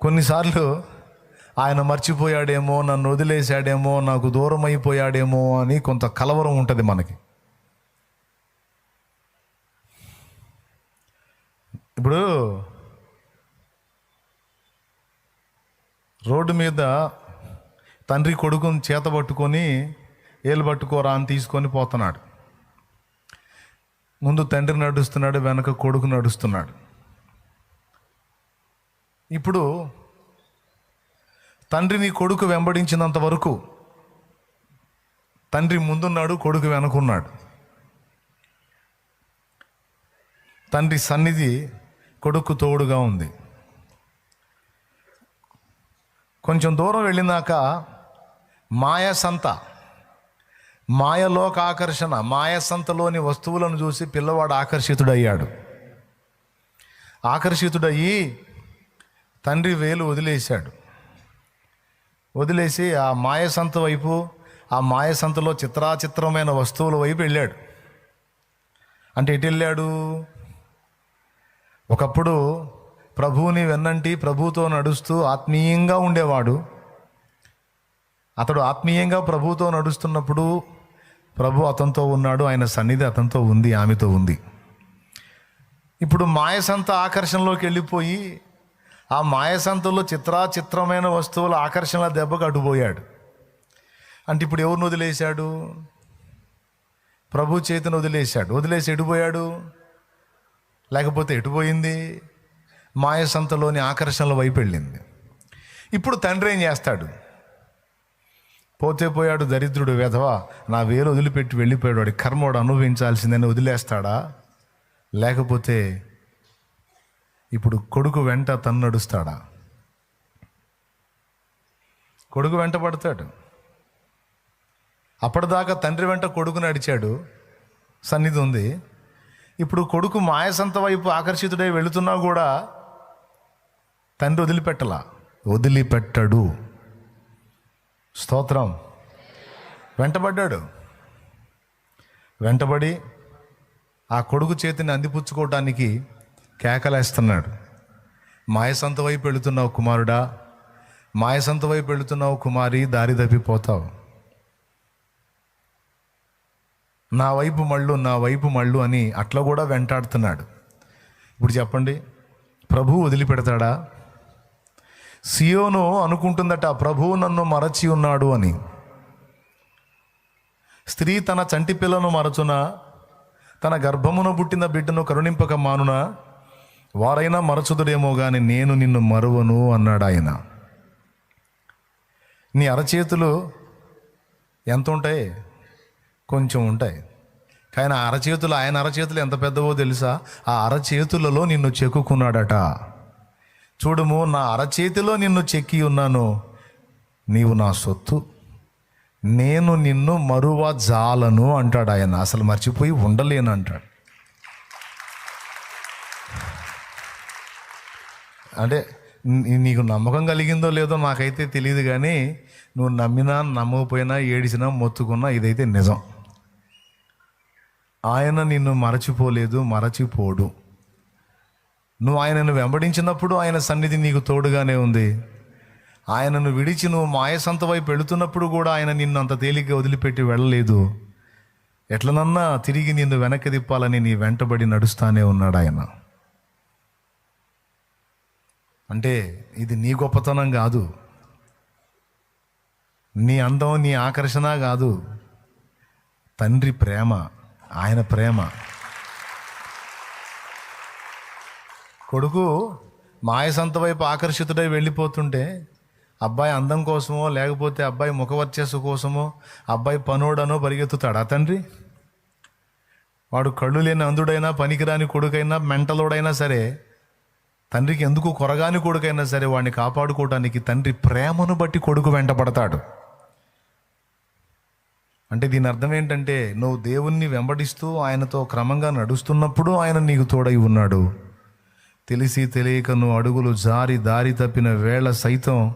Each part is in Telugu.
కొన్నిసార్లు ఆయన మర్చిపోయాడేమో నన్ను వదిలేశాడేమో నాకు దూరం అయిపోయాడేమో అని కొంత కలవరం ఉంటుంది మనకి. ఇప్పుడు రోడ్డు మీద తండ్రి కొడుకుని చేత పట్టుకొని ఏలు పట్టుకోరా అని తీసుకొని పోతున్నాడు. ముందు తండ్రి నడుస్తున్నాడు వెనక కొడుకు నడుస్తున్నాడు. ఇప్పుడు తండ్రిని కొడుకు వెంబడించినంత వరకు తండ్రి ముందున్నాడు కొడుకు వెనకున్నాడు. తండ్రి సన్నిధి కొడుకు తోడుగా ఉంది. కొంచెం దూరం వెళ్ళినాక మాయ సంత మాయలోక ఆకర్షణ మాయ సంతలోని వస్తువులను చూసి పిల్లవాడు ఆకర్షితుడయ్యాడు. ఆకర్షితుడయ్యి తండ్రి వేలు వదిలేశాడు. వదిలేసి ఆ మాయసంత వైపు ఆ మాయసంతలో చిత్రాచిత్రమైన వస్తువుల వైపు వెళ్ళాడు. అంటే ఎటు వెళ్ళాడు? ఒకప్పుడు ప్రభువుని వెన్నంటి ప్రభుతో నడుస్తూ ఆత్మీయంగా ఉండేవాడు. అతడు ఆత్మీయంగా ప్రభుతో నడుస్తున్నప్పుడు ప్రభు అతనితో ఉన్నాడు ఆయన సన్నిధి అతనితో ఉంది ఆమెతో ఉంది. ఇప్పుడు మాయసంత ఆకర్షణలోకి వెళ్ళిపోయి ఆ మాయసంతలో చిత్రాచిత్రమైన వస్తువుల ఆకర్షణల దెబ్బకు అడ్డుపోయాడు. అంటే ఇప్పుడు ఎవరిని వదిలేశాడు? ప్రభు చేతిని వదిలేశాడు. వదిలేసి ఎడిపోయాడు లేకపోతే ఎటుపోయింది? మాయసంతలోని ఆకర్షణల వైపు వెళ్ళింది. ఇప్పుడు తండ్రి ఏం చేస్తాడు? పోతే పోయాడు దరిద్రుడు వెధవ నా వేలు వదిలిపెట్టి వెళ్ళిపోయాడు వాడి కర్మోడు అనుభవించాల్సిందని వదిలేస్తాడా? లేకపోతే ఇప్పుడు కొడుకు వెంట తను నడుస్తాడా కొడుకు వెంట పడతాడు. అప్పటిదాకా తండ్రి వెంట కొడుకు నడిచాడు. సన్నిధి ఉంది. ఇప్పుడు కొడుకు మాయసంత వైపు ఆకర్షితుడై వెళుతున్నా కూడా తండ్రి వదిలిపెట్టలా. వదిలిపెట్టడు. స్తోత్రం. వెంటబడ్డాడు. వెంటబడి ఆ కొడుకు చేతిని అందిపుచ్చుకోవటానికి కేకలేస్తున్నాడు. మాయసంత వైపు వెళుతున్నావు కుమారుడా. మాయసంత వైపు వెళుతున్నావు కుమారి దారి తప్పిపోతావు. నా వైపు మళ్ళు నా వైపు మళ్ళు అని అట్లా కూడా వెంటాడుతున్నాడు. ఇప్పుడు చెప్పండి ప్రభు వదిలిపెడతాడా? సియోను అనుకుంటుందట ప్రభువు నన్ను మరచి ఉన్నాడు అని. స్త్రీ తన చంటి పిల్లను మరచునా? తన గర్భమున పుట్టిన బిడ్డను కరుణింపక మానునా? వారైనా మరచుదుడేమో కానీ నేను నిన్ను మరువను అన్నాడు ఆయన. నీ అరచేతులు ఎంత ఉంటాయి? కొంచెం ఉంటాయి. కానీ ఆ అరచేతులు ఆయన అరచేతులు ఎంత పెద్దవో తెలుసా? ఆ అరచేతులలో నిన్ను చెక్కుకున్నాడట. చూడుము నా అరచేతిలో నిన్ను చెక్కి ఉన్నాను. నీవు నా సొత్తు. నేను నిన్ను మరువ జాలను అంటాడు ఆయన. అసలు మర్చిపోయి ఉండలేను అంటాడు అంటే నీకు నమ్మకం కలిగిందో లేదో నాకైతే తెలియదు కానీ నువ్వు నమ్మినా నమ్మకపోయినా ఏడిచినా మొత్తుకున్నా ఇదైతే నిజం. ఆయన నిన్ను మరచిపోలేదు మరచిపోడు. నువ్వు ఆయనను వెంబడించినప్పుడు ఆయన సన్నిధి నీకు తోడుగానే ఉంది. ఆయనను విడిచి నువ్వు మాయసంత వైపు వెళుతున్నప్పుడు కూడా ఆయన నిన్ను అంత తేలిగ్గా వదిలిపెట్టి వెళ్ళలేదు. ఎట్లనన్నా తిరిగి నిన్ను వెనక్కి తిప్పాలని నీ వెంటబడి నడుస్తానే ఉన్నాడు ఆయన అంటే ఇది నీ గొప్పతనం కాదు. నీ అందం నీ ఆకర్షణ కాదు. తండ్రి ప్రేమ ఆయన ప్రేమ. కొడుకు మాయసంత వైపు ఆకర్షితుడై వెళ్ళిపోతుంటే అబ్బాయి అందం కోసమో లేకపోతే అబ్బాయి ముఖవర్చస్సు కోసమో అబ్బాయి పనోడనో పరిగెత్తుతాడా తండ్రి? వాడు కళ్ళు లేని అందుడైనా పనికిరాని కొడుకైనా మెంటలోడైనా సరే తండ్రికి ఎందుకు కొరగాని కొడుకైనా సరే వాడిని కాపాడుకోవడానికి తండ్రి ప్రేమను బట్టి కొడుకు వెంటపడతాడు. అంటే దీని అర్థం ఏంటంటే నువ్వు దేవుణ్ణి వెంబడిస్తూ ఆయనతో క్రమంగా నడుస్తున్నప్పుడు ఆయన నీకు తోడై ఉన్నాడు. తెలిసి తెలియక నువ్వు అడుగులు జారి దారి తప్పిన వేళ సైతం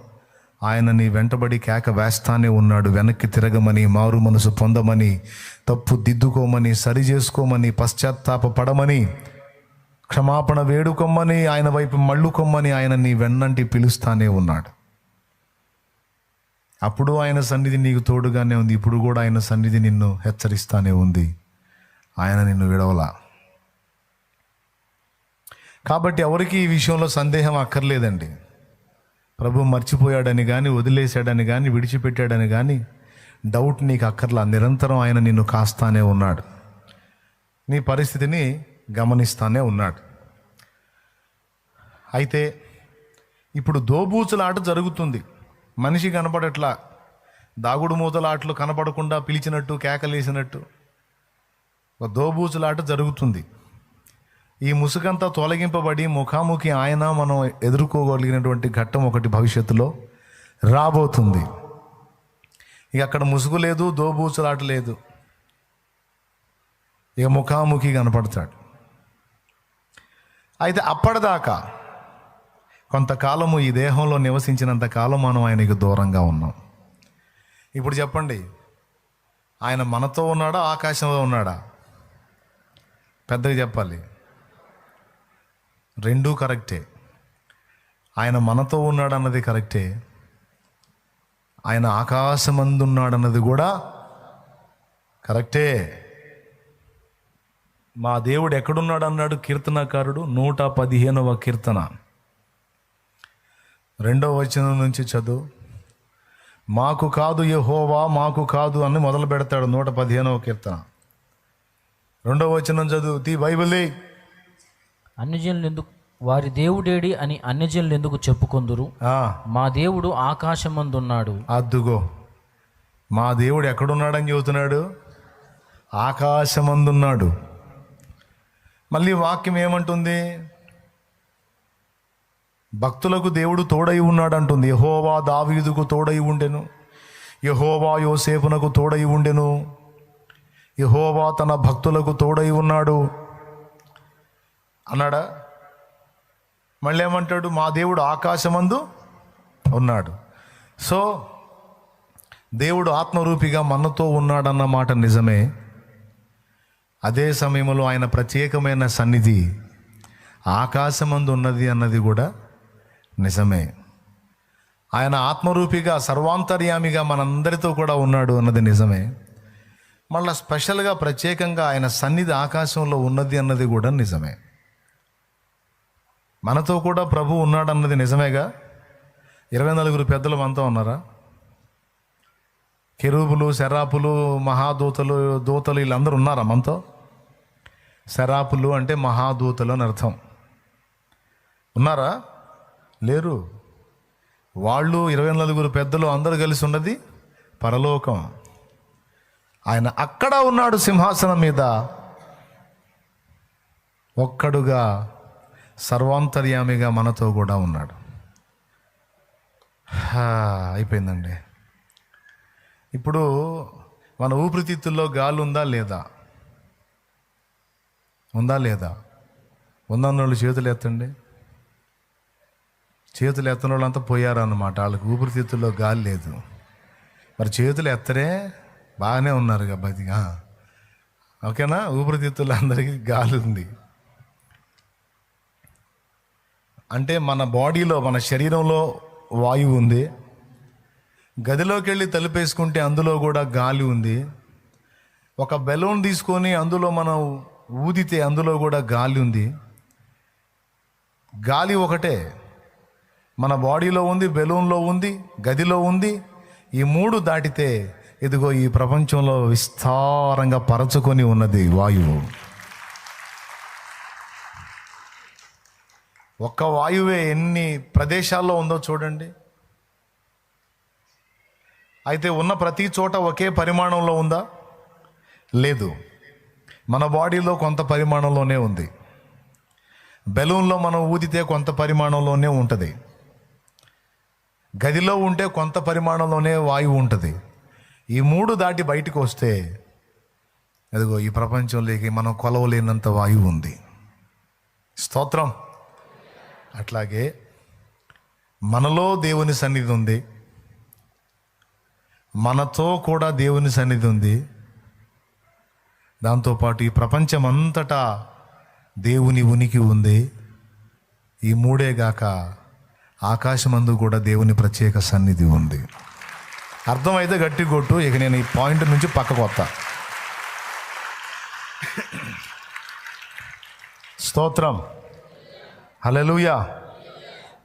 ఆయన నీ వెంటబడి కేక వేస్తానే ఉన్నాడు. వెనక్కి తిరగమని మారు మనసు పొందమని తప్పు దిద్దుకోమని సరి చేసుకోమని పశ్చాత్తాప పడమని క్షమాపణ వేడుకొమ్మని ఆయన వైపు మళ్ళుకొమ్మని ఆయన నీ వెన్నంటి పిలుస్తానే ఉన్నాడు. అప్పుడు ఆయన సన్నిధి నీకు తోడుగానే ఉంది. ఇప్పుడు కూడా ఆయన సన్నిధి నిన్ను హెచ్చరిస్తానే ఉంది. ఆయన నిన్ను విడవలా. కాబట్టి ఎవరికి ఈ విషయంలో సందేహం అక్కర్లేదండి. ప్రభు మర్చిపోయాడని కానీ వదిలేశాడని కానీ విడిచిపెట్టాడని కానీ డౌట్ నీకు అక్కర్లా. నిరంతరం ఆయన నిన్ను కాస్తానే ఉన్నాడు. నీ పరిస్థితిని గమనిస్తానే ఉన్నాడు. అయితే ఇప్పుడు దోబూచులాట జరుగుతుంది. మనిషి కనపడట్లా. దాగుడు మూతలాటలు కనపడకుండా పిలిచినట్టు కేకలేసినట్టు. ఒక దోబూచులాట జరుగుతుంది. ఈ ముసుగంతా తొలగింపబడి ముఖాముఖి ఆయన మనం ఎదుర్కోగలిగినటువంటి ఘట్టం ఒకటి భవిష్యత్తులో రాబోతుంది. ఇక అక్కడ ముసుగు లేదు దోబూచులాట లేదు. ఇక ముఖాముఖి కనపడతాడు. అయితే అప్పటిదాకా కొంతకాలము ఈ దేహంలో నివసించినంత కాలం మనం ఆయనకి దూరంగా ఉన్నాం. ఇప్పుడు చెప్పండి ఆయన మనతో ఉన్నాడా ఆకాశంలో ఉన్నాడా? పెద్దగా చెప్పాలి. రెండూ కరెక్టే. ఆయన మనతో ఉన్నాడు అన్నది కరెక్టే. ఆయన ఆకాశమందు ఉన్నాడన్నది కూడా కరెక్టే. మా దేవుడు ఎక్కడున్నాడు అన్నాడు కీర్తనకారుడు? నూట పదిహేనవ కీర్తన. రెండవ వచనం నుంచి చదువు. మాకు కాదు యెహోవా మాకు కాదు అని మొదలు పెడతాడు నూట పదిహేనవ కీర్తన. రెండవ వచనం చదువు. తీ బైబిల్ అన్యజనులు ఎందుకు? వారి దేవుడేడి అని అన్యజనులు ఎందుకు చెప్పుకొందురు? మా దేవుడు ఆకాశమందున్నాడు. అద్దుగో. మా దేవుడు ఎక్కడున్నాడని చెబుతున్నాడు? ఆకాశమందున్నాడు. మళ్ళీ వాక్యం ఏమంటుంది? భక్తులకు దేవుడు తోడై ఉన్నాడు అంటుంది యహోవా దావీదుకు తోడై ఉండెను. యహోవా యోసేపునకు తోడై ఉండెను. యహోవా తన భక్తులకు తోడై ఉన్నాడు. అన్నాడా? మళ్ళీ ఏమంటాడు మా దేవుడు ఆకాశమందు ఉన్నాడు. సో దేవుడు ఆత్మరూపిగా మనతో ఉన్నాడన్న మాట నిజమే. అదే సమయంలో ఆయన ప్రత్యేకమైన సన్నిధి ఆకాశమందు ఉన్నది అన్నది కూడా నిజమే. ఆయన ఆత్మరూపిగా సర్వాంతర్యామిగా మనందరితో కూడా ఉన్నాడు అన్నది నిజమే. మళ్ళీ స్పెషల్గా ప్రత్యేకంగా ఆయన సన్నిధి ఆకాశంలో ఉన్నది అన్నది కూడా నిజమే. మనతో కూడా ప్రభు ఉన్నాడు అన్నది నిజమేగా? ఇరవై నలుగురు పెద్దలు మనతో ఉన్నారా? కెరూబులు శరాపులు మహాదూతలు దూతలు వీళ్ళందరూ ఉన్నారా మనతో? శరాపులు అంటే మహాదూతలు అని అర్థం. ఉన్నారా? లేరు. వాళ్ళు ఇరవై నలుగురు పెద్దలు అందరూ కలిసి ఉన్నది పరలోకం. ఆయన అక్కడ ఉన్నాడు సింహాసనం మీద. ఒక్కడుగా సర్వాంతర్యామిగా మనతో కూడా ఉన్నాడు. అయిపోయిందండి. ఇప్పుడు మన ఊపిరితిత్తుల్లో గాలి ఉందా లేదా? ఉందా లేదా? ఉందన్న వాళ్ళు చేతులు ఎత్తండి. చేతులు ఎత్తని వాళ్ళంతా పోయారన్నమాట. వాళ్ళకి ఊపిరితిత్తుల్లో గాలి లేదు. మరి చేతులు ఎత్తరే బాగానే ఉన్నారు కాబట్టి ఓకేనా? ఊపిరితిత్తులు అందరికీ గాలి ఉంది. అంటే మన బాడీలో మన శరీరంలో వాయువు ఉంది. గదిలోకి వెళ్ళి తలుపేసుకుంటే అందులో కూడా గాలి ఉంది. ఒక బెలూన్ తీసుకొని అందులో మనం ఊదితే అందులో కూడా గాలి ఉంది. గాలి ఒకటే. మన బాడీలో ఉంది బెలూన్లో ఉంది గదిలో ఉంది. ఈ మూడు దాటితే ఇదిగో ఈ ప్రపంచంలో విస్తారంగా పరచుకొని ఉన్నది వాయువు. ఒక్క వాయువే ఎన్ని ప్రదేశాల్లో ఉందో చూడండి. అయితే ఉన్న ప్రతి చోట ఒకే పరిమాణంలో ఉందా? లేదు. మన బాడీలో కొంత పరిమాణంలోనే ఉంది. బెలూన్లో మనం ఊదితే కొంత పరిమాణంలోనే ఉంటుంది. గదిలో ఉంటే కొంత పరిమాణంలోనే వాయువు ఉంటుంది. ఈ మూడు దాటి బయటకు వస్తే అదిగో ఈ ప్రపంచంలోకి మనం కొలవలేనంత వాయువు ఉంది. స్తోత్రం. అట్లాగే మనలో దేవుని సన్నిధి ఉంది. మనతో కూడా దేవుని సన్నిధి ఉంది. దాంతోపాటు ఈ ప్రపంచం అంతటా దేవుని ఉనికి ఉంది. ఈ మూడే గాక ఆకాశమందు కూడా దేవుని ప్రత్యేక సన్నిధి ఉంది. అర్థమైతే గట్టి కొట్టు ఇక నేను ఈ పాయింట్ నుంచి పక్కకు వస్తా. స్తోత్రం. హలలుయా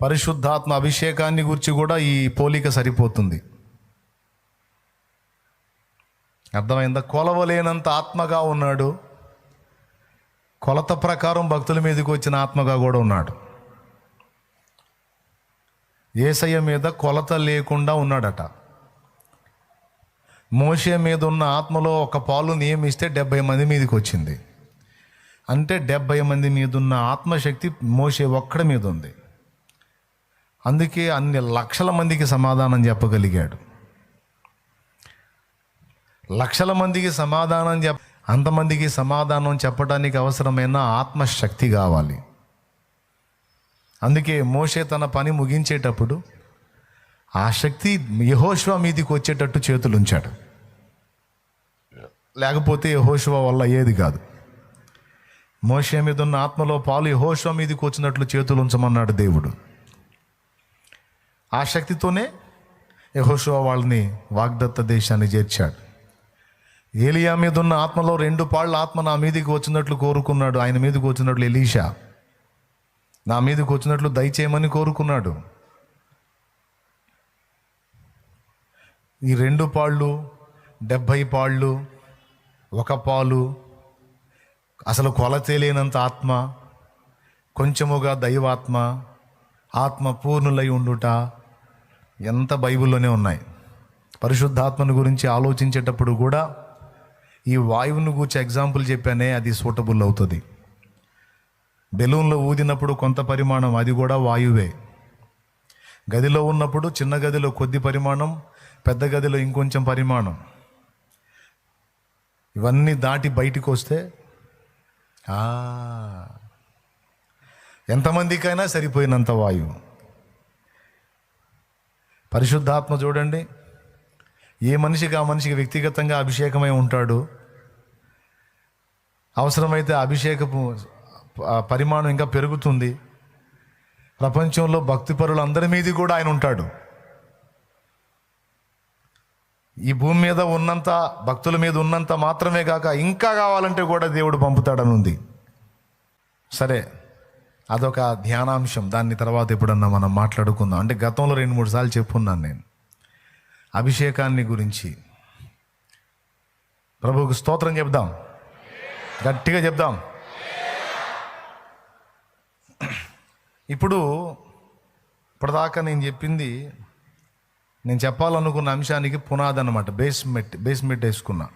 పరిశుద్ధాత్మ అభిషేకాన్ని గురించి కూడా ఈ పోలిక సరిపోతుంది. అర్థమైందా? కొలవలేనంత ఆత్మగా ఉన్నాడు. కొలత ప్రకారం భక్తుల మీదకి వచ్చిన ఆత్మగా కూడా ఉన్నాడు. ఏసయ్య మీద కొలత లేకుండా ఉన్నాడట. మోషే మీద ఉన్న ఆత్మలో ఒక పాలు నియమిస్తే డెబ్బై మంది మీదకి వచ్చింది. అంటే డెబ్బై మంది మీద ఉన్న ఆత్మశక్తి మోసే ఒక్కడి మీద ఉంది. అందుకే అన్ని లక్షల మందికి సమాధానం చెప్పగలిగాడు. లక్షల మందికి సమాధానం చెప్ అంతమందికి సమాధానం చెప్పడానికి అవసరమైన ఆత్మశక్తి కావాలి. అందుకే మోషే తన పని ముగించేటప్పుడు ఆ శక్తి యహోష్వ మీదికి వచ్చేటట్టు చేతులు ఉంచాడు లేకపోతే యహోష్వ వల్ల ఏది కాదు. మోషే మీద ఉన్న ఆత్మలో పాలు యహోష్వ మీదకి వచ్చినట్లు చేతులు ఉంచమన్నాడు దేవుడు. ఆ శక్తితోనే యహోషువ వాళ్ళని వాగ్దత్త దేశాన్ని చేర్చాడు. ఏలియా మీద ఉన్న ఆత్మలో రెండు పాళ్ళ ఆత్మ నా మీదకి వచ్చినట్లు కోరుకున్నాడు. ఆయన మీదకి వచ్చినట్లు ఎలీషా. నా మీదకి వచ్చినట్లు దయచేయమని కోరుకున్నాడు. ఈ రెండు పాళ్ళు డెబ్భై పాళ్ళు ఒక పాలు అసలు కొలతేలేనంత ఆత్మ కొంచెముగా దైవాత్మ ఆత్మ పూర్ణులై ఉండుట ఎంత బైబిల్లోనే ఉన్నాయి. పరిశుద్ధాత్మను గురించి ఆలోచించేటప్పుడు కూడా ఈ వాయువును గూర్చి ఎగ్జాంపుల్ చెప్పానే అది సూటబుల్ అవుతుంది. బెలూన్లో ఊదినప్పుడు కొంత పరిమాణం అది కూడా వాయువే. గదిలో ఉన్నప్పుడు చిన్న గదిలో కొద్ది పరిమాణం పెద్ద గదిలో ఇంకొంచెం పరిమాణం. ఇవన్నీ దాటి బయటికి వస్తే ఎంతమందికైనా సరిపోయినంత వాయువు. పరిశుద్ధాత్మ చూడండి ఏ మనిషికి ఆ మనిషికి వ్యక్తిగతంగా అభిషేకమై ఉంటాడు? అవసరమైతే అభిషేకపు పరిమాణం ఇంకా పెరుగుతుంది. ప్రపంచంలో భక్తిపరులు అందరి మీది కూడా ఆయన ఉంటాడు. ఈ భూమి మీద ఉన్నంత భక్తుల మీద ఉన్నంత మాత్రమే కాక ఇంకా కావాలంటే కూడా దేవుడు పంపుతాడని ఉంది. సరే అదొక ధ్యానాంశం. దాన్ని తర్వాత ఎప్పుడన్నా మనం మాట్లాడుకుందాం. అంటే గతంలో రెండు మూడు సార్లు చెప్పున్నాను నేను. అభిషేకాన్ని గురించి. ప్రభువుకు స్తోత్రం చెప్దాం. గట్టిగా చెప్దాం. ఇప్పుడు ఇప్పటిదాకా నేను చెప్పింది నేను చెప్పాలనుకున్న అంశానికి పునాది అనమాట బేస్మెట్ బేస్మెట్ వేసుకున్నా.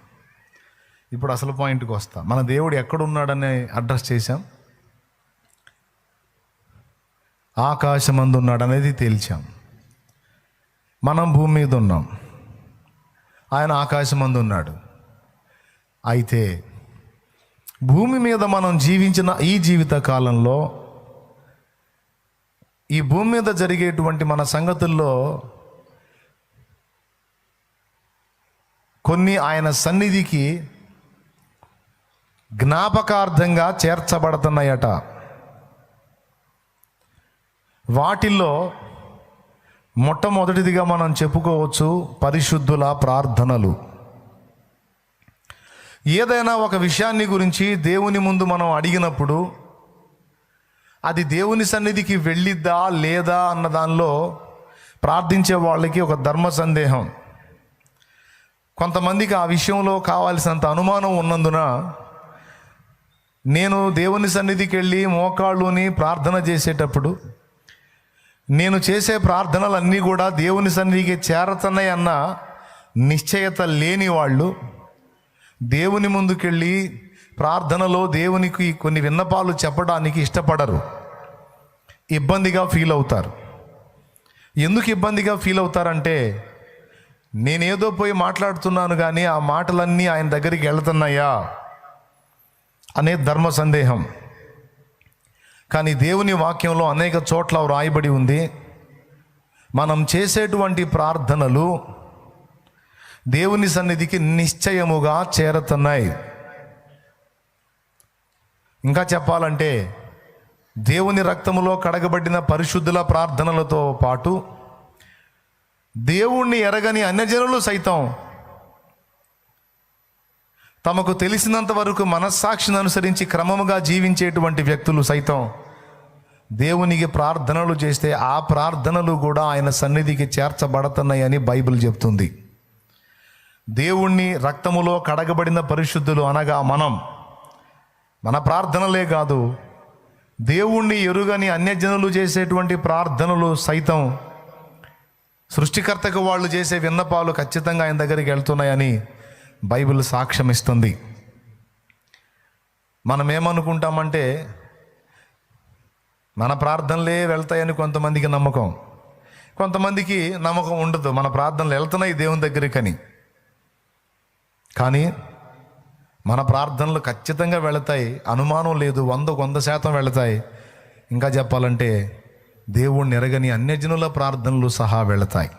ఇప్పుడు అసలు పాయింట్కి వస్తా. మన దేవుడు ఎక్కడున్నాడని అడ్రస్ చేశాం. ఆకాశమందు ఉన్నాడు అనేది తేల్చాం. మనం భూమి మీద ఉన్నాం. ఆయన ఆకాశం అందు ఉన్నాడు అయితే భూమి మీద మనం జీవించిన ఈ జీవిత కాలంలో ఈ భూమి మీద జరిగేటువంటి మన సంగతుల్లో కొన్ని ఆయన సన్నిధికి జ్ఞాపకార్థంగా చేర్చబడుతున్నాయట. వాటిల్లో మొట్టమొదటిదిగా మనం చెప్పుకోవచ్చు పరిశుద్ధుల ప్రార్థనలు. ఏదైనా ఒక విషయాన్ని గురించి దేవుని ముందు మనం అడిగినప్పుడు అది దేవుని సన్నిధికి వెళ్ళిద్దా లేదా అన్న దానిలో ప్రార్థించే వాళ్ళకి ఒక ధర్మ సందేహం. కొంతమందికి ఆ విషయంలో కావాల్సినంత అనుమానం ఉన్నందున నేను దేవుని సన్నిధికి వెళ్ళి మోకాళ్ళుని ప్రార్థన చేసేటప్పుడు నేను చేసే ప్రార్థనలన్నీ కూడా దేవుని సన్నిధికి చేరతున్నాయన్న నిశ్చయత లేని వాళ్ళు దేవుని ముందుకెళ్ళి ప్రార్థనలో దేవునికి కొన్ని విన్నపాలు చెప్పడానికి ఇష్టపడరు. ఇబ్బందిగా ఫీల్ అవుతారు. ఎందుకు ఇబ్బందిగా ఫీల్ అవుతారంటే నేనేదో పోయి మాట్లాడుతున్నాను కానీ ఆ మాటలన్నీ ఆయన దగ్గరికి వెళుతున్నాయా అనే ధర్మ సందేహం. కానీ దేవుని వాక్యంలో అనేక చోట్ల వ్రాయబడి ఉంది. మనం చేసేటువంటి ప్రార్థనలు దేవుని సన్నిధికి నిశ్చయముగా చేరుతున్నాయి. ఇంకా చెప్పాలంటే దేవుని రక్తములో కడగబడిన పరిశుద్ధుల ప్రార్థనలతో పాటు దేవుణ్ణి ఎరగని అన్యజనులు సైతం తమకు తెలిసినంత వరకు మనస్సాక్షిని అనుసరించి క్రమముగా జీవించేటువంటి వ్యక్తులు సైతం దేవునికి ప్రార్థనలు చేస్తే ఆ ప్రార్థనలు కూడా ఆయన సన్నిధికి చేర్చబడుతున్నాయని బైబిల్ చెప్తుంది. దేవుణ్ణి రక్తములో కడగబడిన పరిశుద్ధులు అనగా మనం. మన ప్రార్థనలే కాదు దేవుణ్ణి ఎరుగని అన్యజనులు చేసేటువంటి ప్రార్థనలు సైతం సృష్టికర్తకు వాళ్ళు చేసే విన్నపాలు ఖచ్చితంగా ఆయన దగ్గరికి వెళ్తున్నాయని బైబిల్ సాక్ష్యం ఇస్తుంది మనం ఏమనుకుంటామంటే మన ప్రార్థనలే వెళ్తాయని కొంతమందికి నమ్మకం. కొంతమందికి నమ్మకం ఉండదు. మన ప్రార్థనలు వెళ్తున్నాయి దేవుని దగ్గరికని. కానీ మన ప్రార్థనలు ఖచ్చితంగా వెళతాయి. అనుమానం లేదు. వందకు వంద శాతం వెళతాయి. ఇంకా చెప్పాలంటే దేవుణ్ణి ఎరగని అన్యజనుల ప్రార్థనలు సహా వెళతాయి.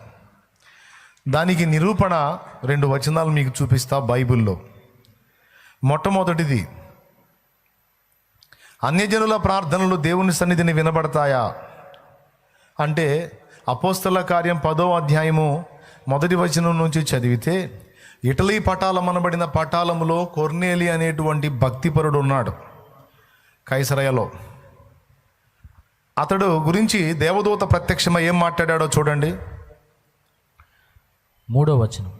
దానికి నిరూపణ రెండు వచనాలు మీకు చూపిస్తా బైబిల్లో. మొట్టమొదటిది అన్యజనుల ప్రార్థనలు దేవుని సన్నిధిని వినబడతాయా? అంటే అపోస్తల కార్యం పదో అధ్యాయము మొదటి వచనం నుంచి చదివితే ఇటలీ పటాలం అనబడిన పటాలములో కొర్నేలి అనేటువంటి భక్తిపరుడు ఉన్నాడు కైసరయలో. అతడు గురించి దేవదూత ప్రత్యక్షమై ఏం మాట్లాడాడో చూడండి. మూడో వచనం.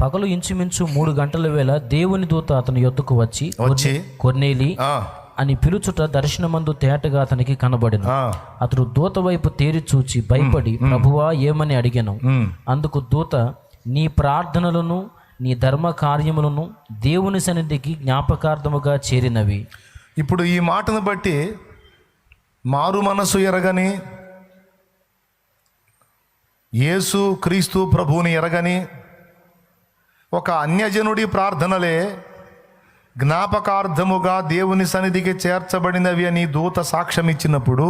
పగలు ఇంచుమించు మూడు గంటల వేళ దేవుని దూత అతని యొద్దకు వచ్చి వచ్చి కొన్నేలి అని పిలుచుట దర్శనమందు తేటగా అతనికి కనబడిన. అతడు దూత వైపు తేరి చూచి భయపడి ప్రభువా ఏమని అడిగాను? అందుకు దూత నీ ప్రార్థనలను నీ ధర్మ కార్యములను దేవుని సన్నిధికి జ్ఞాపకార్థముగా చేరినవి. ఇప్పుడు ఈ మాటను బట్టి మారు మనసు ఎరగని యేసు క్రీస్తు ప్రభువుని ఎరగని ఒక అన్యజనుడి ప్రార్థనలే జ్ఞాపకార్థముగా దేవుని సన్నిధికి చేర్చబడినవి అని దూత సాక్ష్యం ఇచ్చినప్పుడు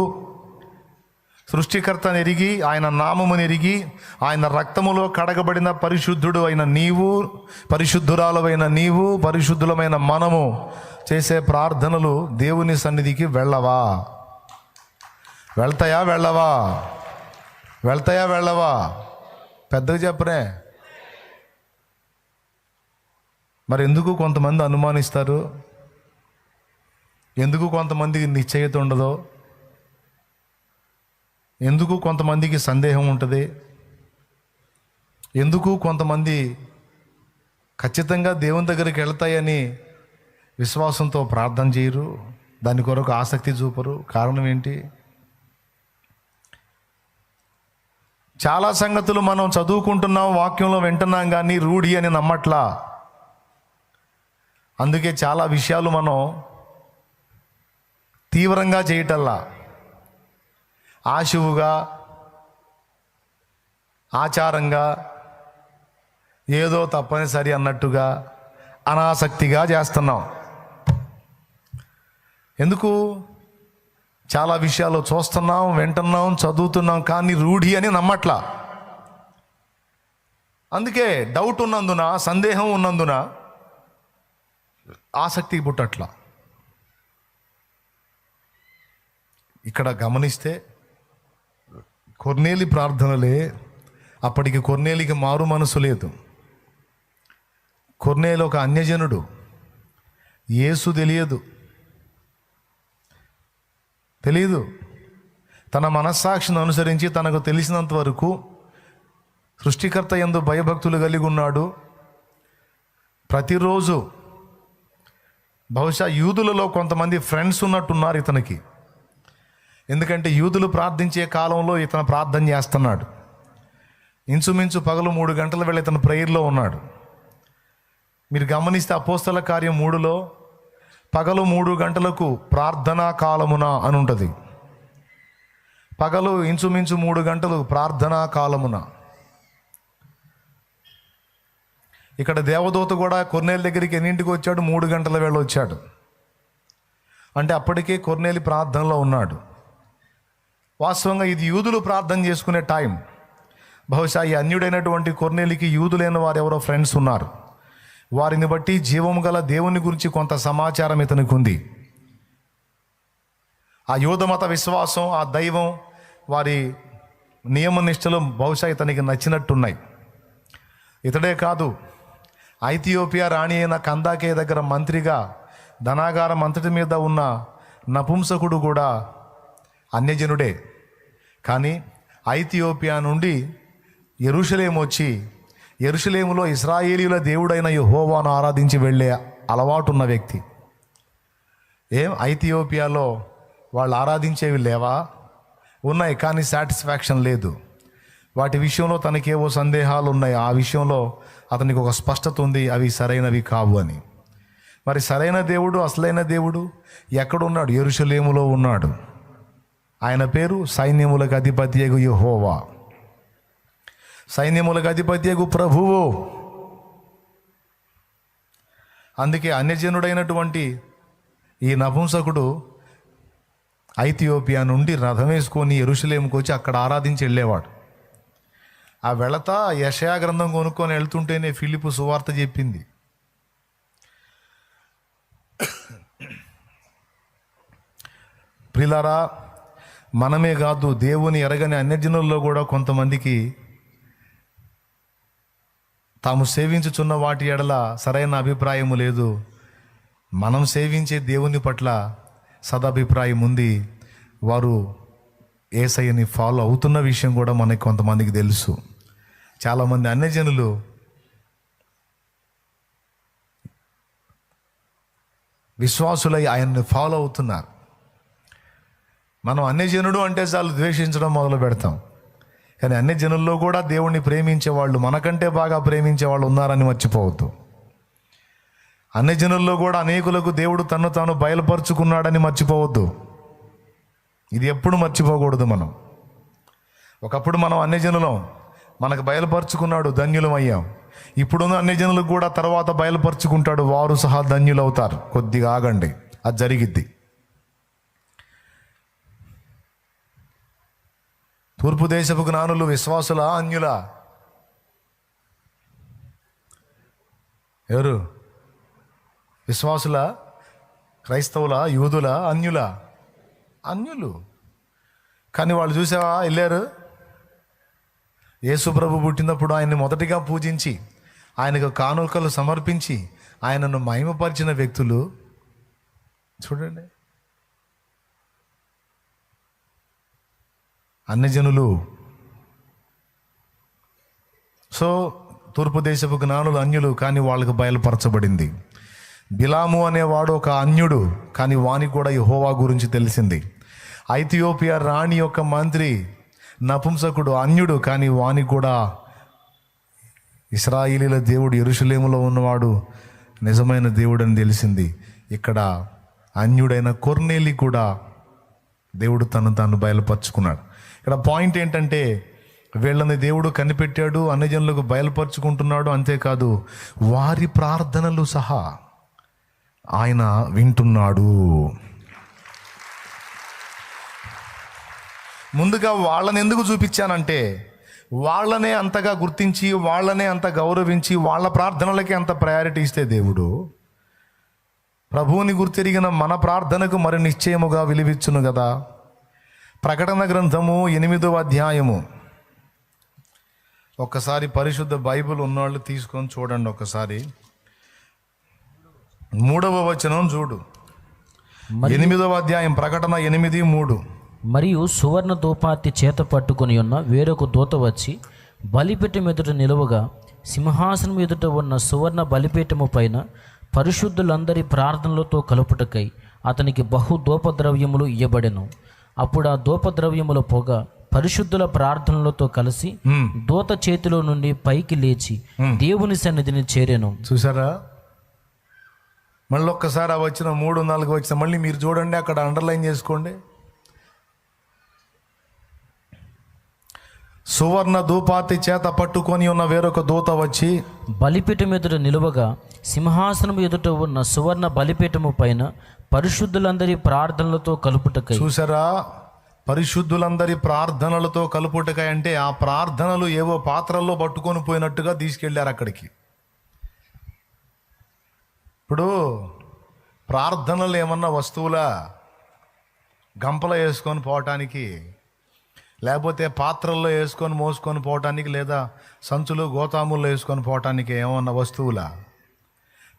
సృష్టికర్తను ఎరిగి ఆయన నామమును ఎరిగి ఆయన రక్తములో కడగబడిన పరిశుద్ధుడు అయిన నీవు పరిశుద్ధురాలవైన నీవు పరిశుద్ధులమైన మనము చేసే ప్రార్థనలు దేవుని సన్నిధికి వెళ్ళవా? వెళ్తాయా? వెళ్ళవా? వెళ్తాయా వెళ్ళవా? పెద్దగా చెప్పరే మరి ఎందుకు కొంతమంది అనుమానిస్తారు? ఎందుకు కొంతమందికి నిశ్చయిత ఉండదో? ఎందుకు కొంతమందికి సందేహం ఉంటుంది? ఎందుకు కొంతమంది ఖచ్చితంగా దేవుని దగ్గరికి వెళ్తాయని విశ్వాసంతో ప్రార్థన చేయరు? దాని కొరకు ఆసక్తి చూపరు? కారణం ఏంటి? చాలా సంగతులు మనం చదువుకుంటున్నాం వాక్యంలో వింటున్నాం కానీ రూఢి అని నమ్మట్లా? అందుకే చాలా విషయాలు మనం తీవ్రంగా చేయటల్లా. ఆశువుగా ఆచారంగా ఏదో తప్పనిసరి అన్నట్టుగా అనాసక్తిగా చేస్తున్నాం. ఎందుకు? చాలా విషయాలు చూస్తున్నాం వింటున్నాం చదువుతున్నాం కానీ రూఢి అని నమ్మట్లా. అందుకే డౌట్ ఉన్నందున సందేహం ఉన్నందున ఆసక్తి పుట్టట్లా. ఇక్కడ గమనిస్తే కొర్నేలి ప్రార్థనలే అప్పటికి కొర్నేలికి మారు మనసు లేదు. కొర్నేలు ఒక అన్యజనుడు. యేసు తెలియదు. తెలియదు తన మనస్సాక్షిని అనుసరించి తనకు తెలిసినంత వరకు సృష్టికర్త ఎందు భయభక్తులు కలిగి ఉన్నాడు. ప్రతిరోజు బహుశా యూదులలో కొంతమంది ఫ్రెండ్స్ ఉన్నట్టున్నారు ఇతనికి. ఎందుకంటే యూదులు ప్రార్థించే కాలంలో ఇతను ప్రార్థన చేస్తున్నాడు. ఇంచుమించు పగలు మూడు గంటల వేళ ఇతను ప్రేయర్లో ఉన్నాడు. మీరు గమనిస్తే అపోస్తల కార్యం మూడులో పగలు మూడు గంటలకు ప్రార్థనా కాలమున అని ఉంటుంది పగలు ఇంచుమించు మూడు గంటలు ప్రార్థనా కాలమున. ఇక్కడ దేవదూత కూడా కొర్నేలు దగ్గరికి ఎన్నింటికి వచ్చాడు? మూడు గంటల వేళ వచ్చాడు. అంటే అప్పటికే కొర్నేలి ప్రార్థనలో ఉన్నాడు. వాస్తవంగా ఇది యూదులు ప్రార్థన చేసుకునే టైం. బహుశా ఈ అన్యుడైనటువంటి కొర్నేలికి యూదులైన వారు ఎవరో ఫ్రెండ్స్ ఉన్నారు. వారిని బట్టి జీవము గల దేవుని గురించి కొంత సమాచారం ఇతనికి ఉంది. ఆ యూధమత విశ్వాసం ఆ దైవం వారి నియమనిష్టలు బహుశా ఇతనికి నచ్చినట్టున్నాయి. ఇతడే కాదు ఐథియోపియా రాణి అయిన కందాకే దగ్గర మంత్రిగా ధనాగారం అంతటి మీద ఉన్న నపుంసకుడు కూడా అన్యజనుడే. కానీ ఐథియోపియా నుండి ఎరుషలేం వచ్చి ఎరుషులేములో ఇస్రాయేలీల దేవుడైన యహోవాను ఆరాధించి వెళ్ళే అలవాటున్న వ్యక్తి. ఏం? ఐథియోపియాలో వాళ్ళు ఆరాధించేవి లేవా? ఉన్నాయి కానీ సాటిస్ఫాక్షన్ లేదు. వాటి విషయంలో తనకేవో సందేహాలు ఉన్నాయి. ఆ విషయంలో అతనికి ఒక స్పష్టత ఉంది అవి సరైనవి కావు అని. మరి సరైన దేవుడు అసలైన దేవుడు ఎక్కడున్నాడు? ఎరుషలేములో ఉన్నాడు. ఆయన పేరు సైన్యములకు అధిపత్యగు యహోవా. సైన్యములకు అధిపత్యకు ప్రభువు. అందుకే అన్యజనుడైనటువంటి ఈ నపుంసకుడు ఐథియోపియా నుండి రథం వేసుకొని ఎరుషలేముకు వచ్చి అక్కడ ఆరాధించి వెళ్ళేవాడు. ఆ వెళతా యషయా గ్రంథం కొనుక్కొని వెళ్తుంటేనే ఫిలిపు సువార్త చెప్పింది. ప్రిలారా మనమే కాదు దేవుని ఎరగని అన్యజనుల్లో కూడా కొంతమందికి తాము సేవించుచున్న వాటి ఎడల సరైన అభిప్రాయము లేదు. మనం సేవించే దేవుని పట్ల సదభిప్రాయం ఉంది వారు ఏసయ్యని ఫాలో అవుతున్న విషయం కూడా మనకి కొంతమందికి తెలుసు. చాలామంది అన్యజనులు విశ్వాసులై ఆయన్ని ఫాలో అవుతున్నారు. మనం అన్యజనుడు అంటే చాలు ద్వేషించడం మొదలు పెడతాం కానీ అన్ని జనుల్లో కూడా దేవుణ్ణి ప్రేమించే వాళ్ళు మనకంటే బాగా ప్రేమించే వాళ్ళు ఉన్నారని మర్చిపోవద్దు. అన్ని జనుల్లో కూడా అనేకులకు దేవుడు తన్ను తాను బయలుపరుచుకున్నాడని మర్చిపోవద్దు. ఇది ఎప్పుడు మర్చిపోకూడదు మనం. ఒకప్పుడు మనం అన్ని జనులం మనకు బయలుపరుచుకున్నాడు ధన్యులం అయ్యాం. ఇప్పుడున్న అన్ని జనులకు కూడా తర్వాత బయలుపరుచుకుంటాడు వారు సహా ధన్యులవుతారు. కొద్దిగా ఆగండి అది జరిగిద్ది. తూర్పు దేశపు జ్ఞానులు విశ్వాసుల అన్యుల? ఎవరు? విశ్వాసుల క్రైస్తవుల యూదుల అన్యుల? అన్యులు. కానీ వాళ్ళు చూసావా వెళ్ళారు? యేసుప్రభు పుట్టినప్పుడు ఆయన్ని మొదటిగా పూజించి ఆయనకు కానుకలు సమర్పించి ఆయనను మహిమపరిచిన వ్యక్తులు. చూడండి. అన్నజనులు సో తూర్పు దేశపు జ్ఞానులు అన్యులు కానీ వాళ్ళకు బయలుపరచబడింది. బిలాము అనేవాడు ఒక అన్యుడు కానీ వానికి కూడా యెహోవా గురించి తెలిసింది. ఐథియోపియా రాణి యొక్క మంత్రి నపుంసకుడు అన్యుడు కానీ వానికి కూడా ఇస్రాయిలీల దేవుడు ఎరుషులేములో ఉన్నవాడు నిజమైన దేవుడు అని తెలిసింది. ఇక్కడ అన్యుడైన కొర్నేలి కూడా దేవుడు తను తాను బయలుపరుచుకున్నాడు. ఇక్కడ పాయింట్ ఏంటంటే వీళ్ళని దేవుడు కనిపెట్టాడు అన్ని జనులకు బయలుపరుచుకుంటున్నాడు అంతేకాదు వారి ప్రార్థనలు సహా ఆయన వింటున్నాడు. ముందుగా వాళ్ళని ఎందుకు చూపించానంటే వాళ్ళనే అంతగా గుర్తించి వాళ్ళనే అంత గౌరవించి వాళ్ళ ప్రార్థనలకి అంత ప్రయారిటీ ఇస్తే దేవుడు ప్రభువుని గుర్తిరిగిన మన ప్రార్థనకు మరి నిశ్చయముగా విలువిచ్చును కదా. ప్రకటన గ్రంథము ఎనిమిదవ అధ్యాయము. ఒక్కసారి పరిశుద్ధ బైబిల్ ఉన్నవాళ్ళు తీసుకొని చూడండి ఒకసారి. మూడవ వచనం చూడు. ఎనిమిదవ అధ్యాయం ప్రకటన ఎనిమిది మూడు. మరియు సువర్ణ దూపార్తి చేత పట్టుకొని ఉన్న వేరొక దూత వచ్చి బలిపీఠం ఎదుట నిలువగా సింహాసనం ఎదుట ఉన్న సువర్ణ బలిపీఠము పైన పరిశుద్ధులందరి ప్రార్థనలతో కలుపుటకై అతనికి బహు దూపద్రవ్యములు ఇయ్యబడెను. అప్పుడు ఆ దూపద్రవ్యముల పొగ పరిశుద్ధుల ప్రార్థనలతో కలిసి. దూత చేతిలో నుండి పైకి లేచి దేవుని సన్నిధిని చేరెను. చూసారా మళ్ళీ ఒక్కసారి ఆ వచ్చిన మూడు నాలుగు వచ్చిన మళ్ళీ మీరు చూడండి అక్కడ అండర్లైన్ చేసుకోండి. సువర్ణ ధూపాతి చేత పట్టుకొని ఉన్న వేరొక దూత వచ్చి బలిపీఠం ఎదుట నిలువగా సింహాసనం ఎదుట ఉన్న సువర్ణ బలిపీఠము పైన పరిశుద్ధులందరి ప్రార్థనలతో కలుపుటకై. చూసారా? పరిశుద్ధులందరి ప్రార్థనలతో కలుపుటకై అంటే ఆ ప్రార్థనలు ఏవో పాత్రల్లో పట్టుకొని పోయినట్టుగా తీసుకెళ్ళారు అక్కడికి. ఇప్పుడు ప్రార్థనలు ఏమన్నా వస్తువులా గంపలో వేసుకొని పోవటానికి లేకపోతే పాత్రల్లో వేసుకొని మోసుకొని పోవటానికి లేదా సంచులు గోతాముల్లో వేసుకొని పోవటానికి ఏమన్నా వస్తువులా?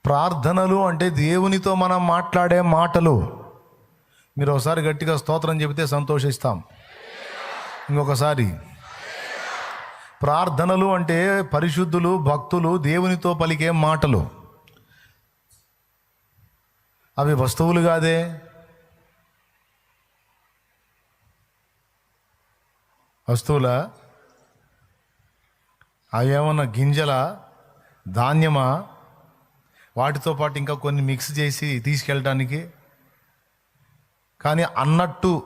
ప్రార్థనలు అంటే దేవునితో మనం మాట్లాడే మాటలు. మీరు ఒకసారి గట్టిగా స్తోత్రం చెబితే సంతోషిస్తాం. ఇంకొకసారి. ప్రార్థనలు అంటే పరిశుద్ధులు భక్తులు దేవునితో పలికే మాటలు. అవి వస్తువులు కాదే? వస్తువులా? అవి ఏమన్నా గింజల? ధాన్యమా? వాటితో పాటు ఇంకా కొన్ని మిక్స్ చేసి తీసుకెళ్ళడానికి కానీ అన్నట్టు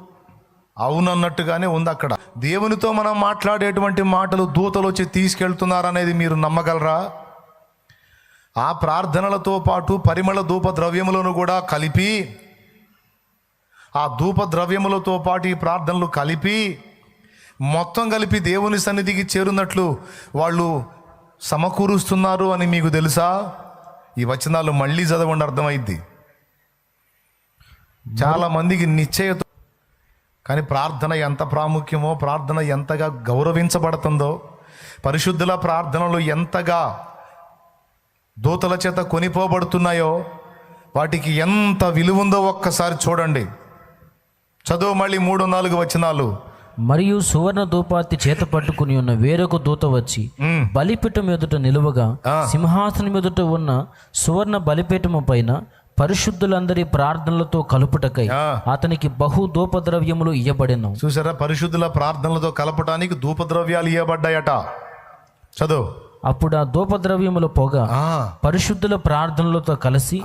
అవునన్నట్టుగానే ఉంది అక్కడ. దేవునితో మనం మాట్లాడేటువంటి మాటలు దూతలు వచ్చి తీసుకెళ్తున్నారనేది మీరు నమ్మగలరా? ఆ ప్రార్థనలతో పాటు పరిమళ ధూప ద్రవ్యములను కూడా కలిపి ఆ ధూప ద్రవ్యములతో పాటు ఈ ప్రార్థనలు కలిపి మొత్తం కలిపి దేవుని సన్నిధికి చేరున్నట్లు వాళ్ళు సమకూరుస్తున్నారు అని మీకు తెలుసా? ఈ వచనాలు మళ్ళీ చదవండి అర్థమైద్ది. చాలా మందికి నిశ్చయత కానీ ప్రార్థన ఎంత ప్రాముఖ్యమో ప్రార్థన ఎంతగా గౌరవించబడుతుందో పరిశుద్ధుల ప్రార్థనలు ఎంతగా దూతల చేత కొనిపోబడుతున్నాయో వాటికి ఎంత విలువ ఉందో ఒక్కసారి చూడండి. చదువు మళ్ళీ మూడు నాలుగు వచనాలు. మరియు సువర్ణ ధూపార్తి చేత పట్టుకుని ఉన్న వేరొక దూత వచ్చి. బలిపీఠం ఎదుట నిలువగా. సింహాసనం ఎదుట ఉన్న సువర్ణ బలిపీఠము పైన పరిశుద్ధులందరి ప్రార్థనలతో కలుపుటకై. అతనికి బహు ధూపద్రవ్యములు ఇయ్యబడెను చూసారా పరిశుద్ధుల ప్రార్థనలతో కలపటానికి ధూపద్రవ్యాలు ఇవ్వబడ్డాయట చదువు అప్పుడు ఆ ధూపద్రవ్యముల పొగ పరిశుద్ధుల ప్రార్థనలతో కలిసి.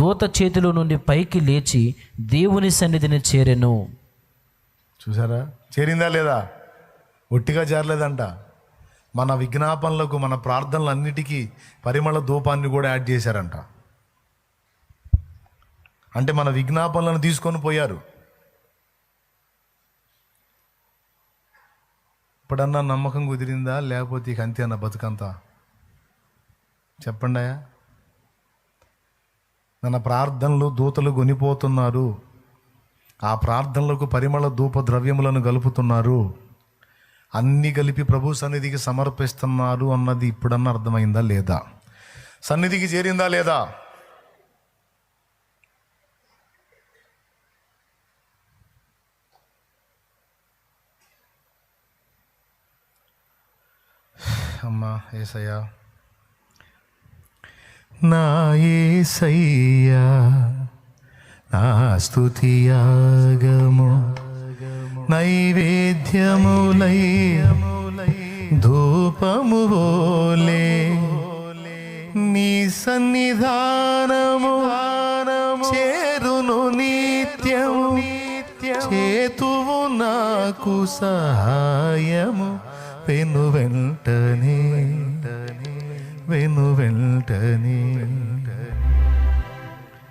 దూత చేతిలో నుండి పైకి లేచి దేవుని సన్నిధిని చేరెను చూసారా చేరిందా లేదా? ఒట్టిగా చేరలేదంట మన విజ్ఞాపనలకు మన ప్రార్థనలు అన్నిటికీ పరిమళ ధూపాన్ని కూడా యాడ్ చేశారంట. అంటే మన విజ్ఞాపనలను తీసుకొని పోయారు. ఇప్పుడన్నా నమ్మకం కుదిరిందా? లేకపోతే ఇక అంతే అన్న బతుకంతా? చెప్పండి అయ్యా. మన ప్రార్థనలు దూతలు కొనిపోతున్నారు. ఆ ప్రార్థనలకు పరిమళ ధూప ద్రవ్యములను కలుపుతున్నారు అన్నీ కలిపి ప్రభు సన్నిధికి సమర్పిస్తున్నారు అన్నది ఇప్పుడన్నా అర్థమైందా లేదా? సన్నిధికి చేరిందా లేదా? అమ్మా ఏసయ్యా. నా ఏసయ్యా. నా స్తుతియాగము నైవేద్యములై ధూపము బోలే నీ సన్నిధానము చేరును నిత్యము చేతువు నాకు సహాయము. వెను వెంటనే వెను వెంటనే.